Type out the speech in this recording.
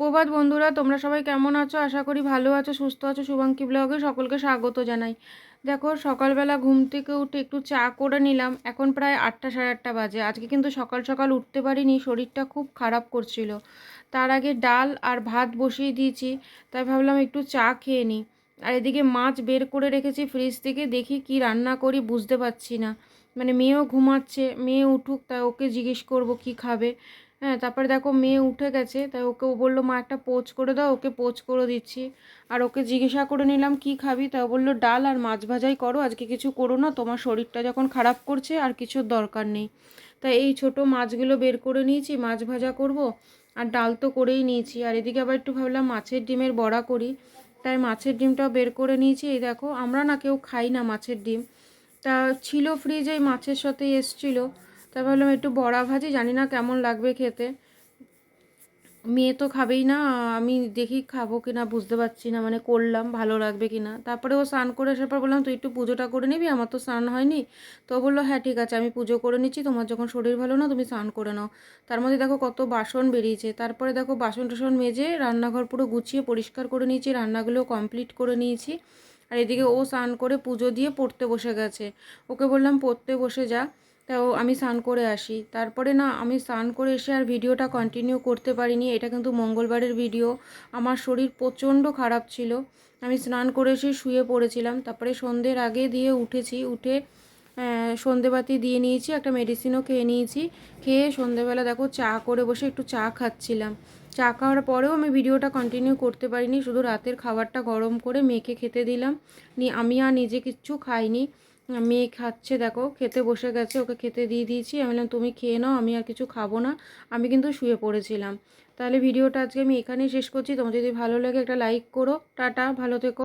সুপ্রভাত বন্ধুরা, তোমরা সবাই কেমন আছো? আশা করি ভালো আছো, সুস্থ আছো। শুভাঙ্কি ব্লগে সকলকে স্বাগত জানাই। দেখো, সকালবেলা ঘুম থেকে উঠে একটু চা করে নিলাম। এখন প্রায় আটটা সাড়ে আটটা বাজে। আজকে কিন্তু সকাল সকাল উঠতে পারিনি, শরীরটা খুব খারাপ করছিল। তার আগে ডাল আর ভাত বসিয়ে দিয়েছি, তাই ভাবলাম একটু চা খেয়ে নিই। আর এদিকে মাছ বের করে রেখেছি ফ্রিজ থেকে, দেখি কি রান্না করি, বুঝতে পারছি না। মানে মেয়েও ঘুমাচ্ছে, মেয়ে উঠুক তাই ওকে জিজ্ঞেস করব কি খাবে। হ্যাঁ তারপরে দেখো মেয়ে উঠে গেছে তাই ওকে ও বলল, মা, একটা পোচ করে দাও, ওকে পোচ করে দিচ্ছি। আর ওকে জিজ্ঞাসা করে নিলাম, কি খাবি? তাই বলল, ডাল আর মাছ ভাজাই করো, আজকে কিছু করো না, তোমার শরীরটা যখন খারাপ করছে আর কিছুর দরকার নেই। তাই এই ছোট মাছগুলো বের করে নিয়েছি, মাছ ভাজা করব, আর ডাল তো করেই নিয়েছি। আর এদিকে আবার একটু ভাবলাম, মাছের ডিমের বড়া করি। তাই মাছের ডিমটাও বের করে নিয়েছি। এই দেখো, আমরা না কেউ খাই না মাছের ডিম। তা ছিল ফ্রিজে মাছের সাথে এসছিলো। তা ভাবলাম একটু বড়া ভাজি, জানি না কেমন লাগবে খেতে। মেয়ে তো খাবেই না, আমি দেখি খাব কি না বুঝতে পারছি না মানে করলাম ভালো লাগবে কি না তারপরে ও স্নান করে আসার পর বললাম, তুই একটু পুজোটা করে নিবি, আমার তো স্নান হয়নি। তো বলল হ্যাঁ ঠিক আছে, আমি পুজো করে নিচ্ছি, তোমার যখন শরীর ভালো না, তুমি স্নান করে নাও। তার মধ্যে দেখো কত বাসন বেরিয়েছে, তারপরে দেখো বাসন টাসন মেজে রান্নাঘর পুরো গুছিয়ে পরিষ্কার করে নিয়েছি রান্নাগুলো কমপ্লিট করে নিয়েছি। আর এদিকে ও স্নান করে পুজো দিয়ে পড়তে বসে গেছে। ওকে বললাম, পড়তে বসে যা। তাও আমি স্নান করে আসি। তারপরে না, আমি স্নান করে এসে আর ভিডিওটা কন্টিনিউ করতে পারিনি। এটা কিন্তু মঙ্গলবারের ভিডিও। আমার শরীর প্রচণ্ড খারাপ ছিল। আমি স্নান করে এসে শুয়ে পড়েছিলাম। তারপরে সন্ধ্যের আগে দিয়ে উঠেছি। উঠে সন্ধেবাতি দিয়ে নিয়েছি, একটা মেডিসিনও খেয়ে নিয়েছি। খেয়ে সন্ধেবেলা দেখো চা করে বসে একটু চা খাচ্ছিলাম। চা খাওয়ার পরেও আমি ভিডিওটা কন্টিনিউ করতে পারিনি। শুধু রাতের খাবারটা গরম করে মেয়েকে খেতে দিলাম। নি, আমি আর নিজে কিচ্ছু খাইনি। মেয়ে খাচ্ছে, দেখো, খেতে বসে গেছে, ওকে খেতে দিয়ে দিয়েছি। আমি বললাম, তুমি খেয়ে নাও, আমি আর কিছু খাব না। আমি কিন্তু শুয়ে পড়েছিলাম। তাহলে ভিডিওটা আজকে আমি এখানেই শেষ করছি। তোমার যদি ভালো লাগে একটা লাইক করো। টাটা, ভালো থেকো।